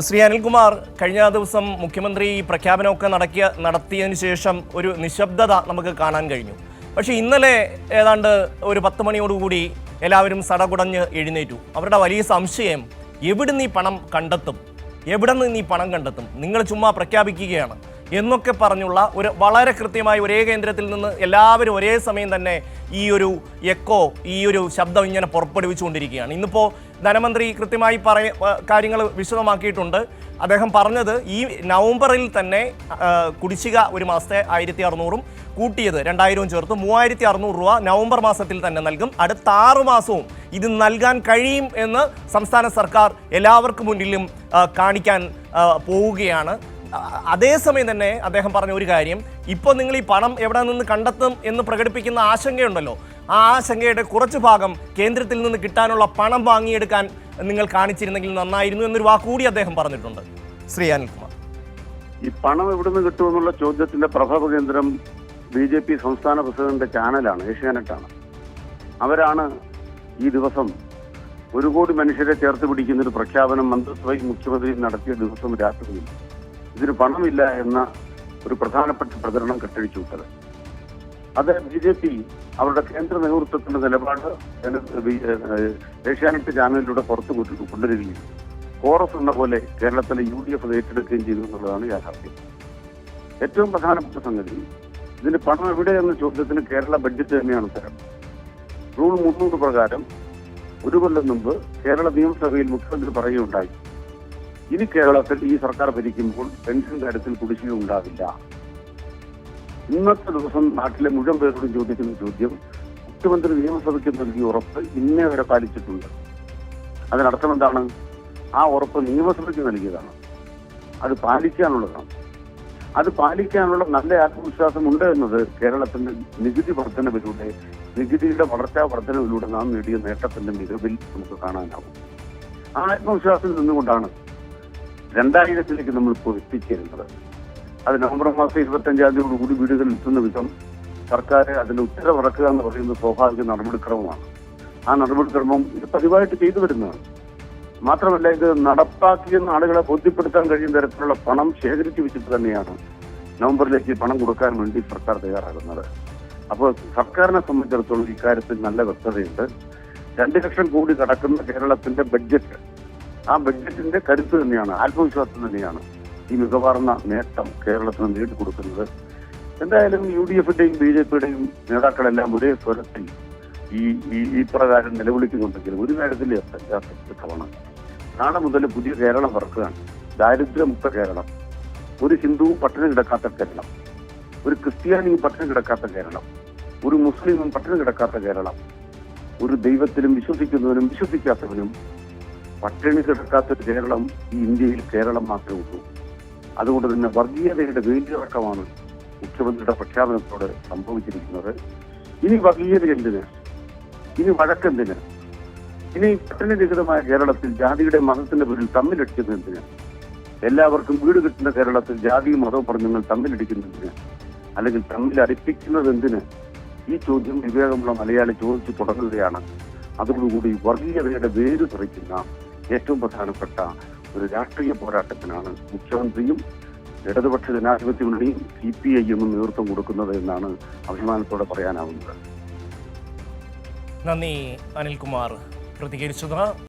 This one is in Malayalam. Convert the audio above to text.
ശ്രീ അനിൽകുമാർ കഴിഞ്ഞ ദിവസം മുഖ്യമന്ത്രി ഈ പ്രഖ്യാപനമൊക്കെ നടക്കിയ നടത്തിയതിന് ശേഷം ഒരു നിശബ്ദത നമുക്ക് കാണാൻ കഴിഞ്ഞു. പക്ഷേ ഇന്നലെ ഏതാണ്ട് ഒരു പത്ത് മണിയോടുകൂടി എല്ലാവരും സടകുടഞ്ഞ് എഴുന്നേറ്റു. അവരുടെ വലിയ സംശയം എവിടെ ഈ പണം കണ്ടെത്തും? എവിടെ നിന്ന് ഈ പണം കണ്ടെത്തും? നിങ്ങൾ ചുമ്മാ പ്രഖ്യാപിക്കുകയാണ്. എന്നൊക്കെ പറഞ്ഞുള്ള ഒരു വളരെ കൃത്യമായി ഒരേ കേന്ദ്രത്തിൽ നിന്ന് എല്ലാവരും ഒരേ സമയം തന്നെ ഈ ഒരു എക്കോ ഈ ഒരു ശബ്ദം ഇങ്ങനെ പുറപ്പെടുവിച്ചുകൊണ്ടിരിക്കുകയാണ്. ഇന്നിപ്പോൾ ധനമന്ത്രി കൃത്യമായി പറയ കാര്യങ്ങൾ വിശദമാക്കിയിട്ടുണ്ട്. അദ്ദേഹം പറഞ്ഞത് ഈ നവംബറിൽ തന്നെ കുടിശ്ശിക ഒരു മാസത്തെ ആയിരത്തി അറുന്നൂറും കൂട്ടിയത് രണ്ടായിരവും ചേർത്ത് മൂവായിരത്തി അറുന്നൂറ് രൂപ നവംബർ മാസത്തിൽ തന്നെ നൽകും. അടുത്ത ആറ് മാസവും ഇത് നൽകാൻ കഴിയും എന്ന് സംസ്ഥാന സർക്കാർ എല്ലാവർക്കും മുന്നിലും കാണിക്കാൻ പോവുകയാണ്. അതേസമയം തന്നെ അദ്ദേഹം പറഞ്ഞ ഒരു കാര്യം. ഇപ്പോൾ നിങ്ങൾ ഈ പണം എവിടെ നിന്ന് കണ്ടെത്തും എന്ന് പ്രകടിപ്പിക്കുന്ന ആശങ്കയുണ്ടല്ലോ. ആ ആശങ്കയുടെ കുറച്ച് ഭാഗം കേന്ദ്രത്തിൽ നിന്ന് കിട്ടാനുള്ള പണം വാങ്ങിയെടുക്കാൻ നിങ്ങൾ കാണിച്ചിരുന്നെങ്കിൽ നന്നായിരുന്നു എന്നൊരു വാക്കുകൂടി അദ്ദേഹം പറഞ്ഞിട്ടുണ്ട്. ശ്രീ അനിൽകുമാർ. ഈ പണം എവിടുന്ന് കിട്ടുമെന്നുള്ള ചോദ്യത്തിന്റെ പ്രഭവ കേന്ദ്രം ബി ജെ പി സംസ്ഥാന പ്രസിഡന്റിന്റെ ചാനലാണ് ഏഷ്യാനെറ്റാണ്. അവരാണ് ഈ ദിവസം ഒരു കോടി മനുഷ്യരെ ചേർത്ത് പിടിക്കുന്ന ഒരു പ്രഖ്യാപനം മന്ത്രിസഭയും മുഖ്യമന്ത്രിയും നടത്തിയ ദിവസം രാത്രിയിൽ. ഇതിന് പണമില്ല എന്ന ഒരു പ്രധാനപ്പെട്ട പ്രചരണം കെട്ടഴിച്ചു വിട്ടത്. അത് ബി ജെ പി അവരുടെ കേന്ദ്ര നേതൃത്വത്തിന്റെ നിലപാട് ഏഷ്യാനെറ്റ് ചാനലിലൂടെ പുറത്തു കൊണ്ടുവരികയും കോറസ് എന്ന പോലെ കേരളത്തിലെ യു ഡി എഫ് ഏറ്റെടുക്കുകയും ചെയ്തു എന്നുള്ളതാണ് യാഥാർത്ഥ്യം. ഏറ്റവും പ്രധാനപ്പെട്ട സംഗതി ഇതിന് പണം എവിടെ എന്ന ചോദ്യത്തിന് കേരള ബഡ്ജറ്റ് തന്നെയാണ് ഉത്തരം. റൂൾ മുന്നൂറ് പ്രകാരം ഒരു കൊല്ലം മുമ്പ് കേരള നിയമസഭയിൽ മുഖ്യമന്ത്രി പറയുകയുണ്ടായി. ഇനി കേരളത്തിൽ ഈ സർക്കാർ ഭരിക്കുമ്പോൾ പെൻഷൻ കാര്യത്തിൽ കുടിശ്ശിക ഉണ്ടാവില്ല. ഇന്നത്തെ ദിവസം നാട്ടിലെ മുഴുവൻ പേരോടും ചോദിക്കുന്ന ചോദ്യം മുഖ്യമന്ത്രി നിയമസഭയ്ക്ക് നൽകിയ ഉറപ്പ് ഇന്നേ വരെ പാലിച്ചിട്ടുണ്ട്. അതിനർത്ഥം എന്താണ്? ആ ഉറപ്പ് നിയമസഭയ്ക്ക് നൽകിയതാണ്. അത് പാലിക്കാനുള്ളതാണ്. അത് പാലിക്കാനുള്ള നല്ല ആത്മവിശ്വാസം ഉണ്ട് എന്നത് കേരളത്തിന്റെ നികുതി വർധനവിലൂടെ നികുതിയുടെ വളർച്ചാ വർധനവിലൂടെ നാം നേടിയ നേട്ടത്തിന്റെ മികവിൽ നമുക്ക് കാണാനാവും. ആ ആത്മവിശ്വാസം നിന്നുകൊണ്ടാണ് രണ്ടായിരത്തിലേക്ക് നമ്മൾ ഇപ്പോൾ എത്തിച്ചേരുന്നത് അത് നവംബർ മാസം ഇരുപത്തി അഞ്ചാം തീയതിയോട് കൂടി വീടുകളിൽ എത്തുന്ന വിധം സർക്കാർ അതിന് ഉത്തരവിറക്കുക എന്ന് പറയുന്നത് സ്വാഭാവിക നടപടിക്രമമാണ്. ആ നടപടിക്രമം ഇത് പതിവായിട്ട് ചെയ്തു വരുന്നതാണ്. മാത്രമല്ല ഇത് നടപ്പാക്കിയെന്ന് ആളുകളെ ബോധ്യപ്പെടുത്താൻ കഴിയുന്ന തരത്തിലുള്ള പണം ശേഖരിച്ചു വെച്ചിട്ട് തന്നെയാണ് നവംബറിലേക്ക് പണം കൊടുക്കാൻ വേണ്ടി സർക്കാർ തയ്യാറാകുന്നത്. അപ്പോൾ സർക്കാരിനെ സംബന്ധിച്ചിടത്തോളം ഇക്കാര്യത്തിൽ നല്ല വ്യക്തതയുണ്ട്. രണ്ട് ലക്ഷം കോടി കടക്കുന്ന കേരളത്തിന്റെ ബഡ്ജറ്റ് ആ ബഡ്ജറ്റിന്റെ കരുത്ത് തന്നെയാണ് ആത്മവിശ്വാസം തന്നെയാണ് ഈ മികവാർന്ന നേട്ടം കേരളത്തിന് നേടിക്കൊടുക്കുന്നത്. എന്തായാലും യു ഡി എഫിന്റെയും ബി ജെ പിയുടെയും നേതാക്കളെല്ലാം ഒരേ സ്വരത്തിൽ ഈ ഈ ഈ പ്രകാരം നിലവിളിക്കുന്നുണ്ടെങ്കിലും ഒരു കാര്യത്തിൽ വ്യക്തമാണ് നാളെ മുതൽ പുതിയ കേരളം പറക്കുകയാണ് ദാരിദ്ര്യമുക്ത കേരളം. ഒരു ഹിന്ദുവും പട്ടണം കിടക്കാത്ത കേരളം. ഒരു ക്രിസ്ത്യാനിയും പട്ടണം കിടക്കാത്ത കേരളം. ഒരു മുസ്ലിമും പട്ടണം കിടക്കാത്ത കേരളം. ഒരു ദൈവത്തിലും വിശ്വസിക്കുന്നവനും വിശ്വസിക്കാത്തവനും പട്ടിണി കിടക്കാത്ത ഒരു കേരളം ഈ ഇന്ത്യയിൽ കേരളം മാത്രമേ ഉള്ളൂ. അതുകൊണ്ട് തന്നെ വർഗീയതയുടെ വേലിയിറക്കമാണ് മുഖ്യമന്ത്രിയുടെ പ്രഖ്യാപനത്തോട് സംഭവിച്ചിരിക്കുന്നത്. ഇനി വർഗീയത എന്തിന്? ഇനി വഴക്കെന്തിന് ഇനി പട്ടിണി രഹിതമായ കേരളത്തിൽ ജാതിയുടെ മതത്തിന്റെ പേരിൽ തമ്മിലടിക്കുന്നത് എന്തിന്? എല്ലാവർക്കും വീട് കിട്ടുന്ന കേരളത്തിൽ ജാതിയും മതവും പറഞ്ഞ് തമ്മിലടിക്കുന്നതിന് അല്ലെങ്കിൽ തമ്മിൽ അടിപ്പിക്കുന്നത് എന്തിന്? ഈ ചോദ്യം വിവേകമുള്ള മലയാളി ചോദിച്ചു തുടങ്ങുകയാണ്. അതോടുകൂടി വർഗീയതയുടെ വേര് തെറിക്കുന്ന ഏറ്റവും പ്രധാനപ്പെട്ട ഒരു രാഷ്ട്രീയ പോരാട്ടത്തിനാണ് മുഖ്യമന്ത്രിയും ഇടതുപക്ഷ ജനാധിപത്യ മുന്നണിയും സി പി ഐയും നേതൃത്വം കൊടുക്കുന്നത് എന്നാണ് അഭിമാനത്തോടെ പറയാനാവുന്നത്. നന്ദി അനിൽകുമാർ. പ്രതികരിച്ചത്